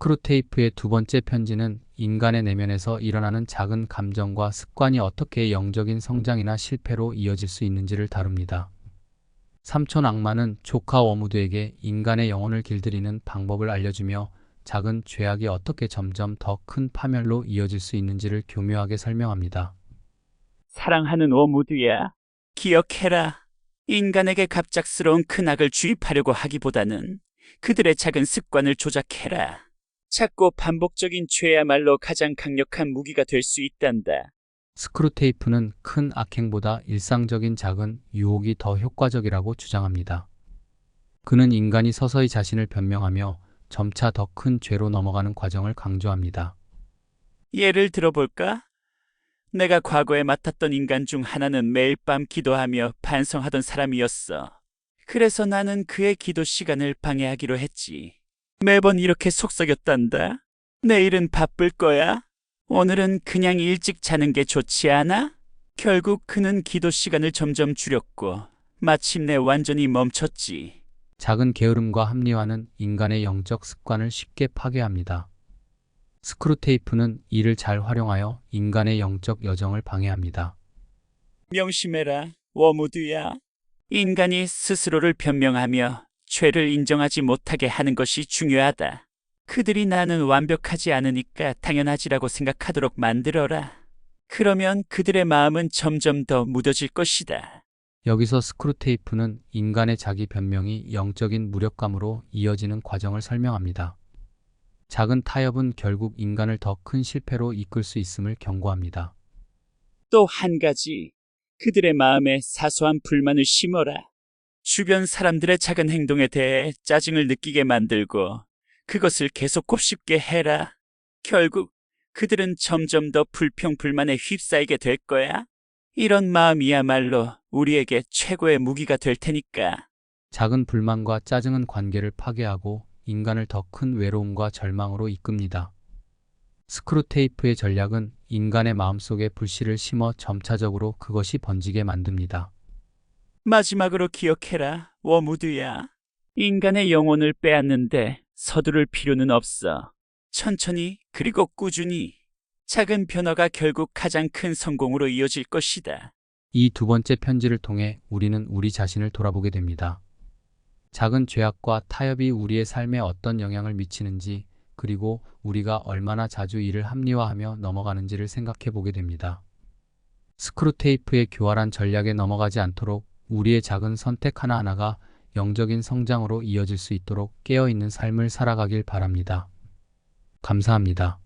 스크루테이프의 두 번째 편지는 인간의 내면에서 일어나는 작은 감정과 습관이 어떻게 영적인 성장이나 실패로 이어질 수 있는지를 다룹니다. 삼촌 악마는 조카 워무드에게 인간의 영혼을 길들이는 방법을 알려주며 작은 죄악이 어떻게 점점 더 큰 파멸로 이어질 수 있는지를 교묘하게 설명합니다. 사랑하는 오무드야, 기억해라. 인간에게 갑작스러운 큰 악을 주입하려고 하기보다는 그들의 작은 습관을 조작해라. 작고 반복적인 죄야말로 가장 강력한 무기가 될 수 있단다. 스크루테이프는 큰 악행보다 일상적인 작은 유혹이 더 효과적이라고 주장합니다. 그는 인간이 서서히 자신을 변명하며 점차 더 큰 죄로 넘어가는 과정을 강조합니다. 예를 들어볼까? 내가 과거에 맡았던 인간 중 하나는 매일 밤 기도하며 반성하던 사람이었어. 그래서 나는 그의 기도 시간을 방해하기로 했지. 매번 이렇게 속썩였단다. 내일은 바쁠 거야. 오늘은 그냥 일찍 자는 게 좋지 않아? 결국 그는 기도 시간을 점점 줄였고 마침내 완전히 멈췄지. 작은 게으름과 합리화는 인간의 영적 습관을 쉽게 파괴합니다. 스크루테이프는 이를 잘 활용하여 인간의 영적 여정을 방해합니다. 명심해라, 워무드야. 인간이 스스로를 변명하며 죄를 인정하지 못하게 하는 것이 중요하다. 그들이 나는 완벽하지 않으니까 당연하지라고 생각하도록 만들어라. 그러면 그들의 마음은 점점 더 무뎌질 것이다. 여기서 스크루테이프는 인간의 자기 변명이 영적인 무력감으로 이어지는 과정을 설명합니다. 작은 타협은 결국 인간을 더 큰 실패로 이끌 수 있음을 경고합니다. 또 한 가지, 그들의 마음에 사소한 불만을 심어라. 주변 사람들의 작은 행동에 대해 짜증을 느끼게 만들고 그것을 계속 곱씹게 해라. 결국 그들은 점점 더 불평불만에 휩싸이게 될 거야. 이런 마음이야말로 우리에게 최고의 무기가 될 테니까. 작은 불만과 짜증은 관계를 파괴하고 인간을 더 큰 외로움과 절망으로 이끕니다. 스크루테이프의 전략은 인간의 마음속에 불씨를 심어 점차적으로 그것이 번지게 만듭니다. 마지막으로 기억해라, 워무드야. 인간의 영혼을 빼앗는데 서두를 필요는 없어. 천천히 그리고 꾸준히 작은 변화가 결국 가장 큰 성공으로 이어질 것이다. 이 두 번째 편지를 통해 우리는 우리 자신을 돌아보게 됩니다. 작은 죄악과 타협이 우리의 삶에 어떤 영향을 미치는지 그리고 우리가 얼마나 자주 이를 합리화하며 넘어가는지를 생각해 보게 됩니다. 스크루테이프의 교활한 전략에 넘어가지 않도록 우리의 작은 선택 하나하나가 영적인 성장으로 이어질 수 있도록 깨어있는 삶을 살아가길 바랍니다. 감사합니다.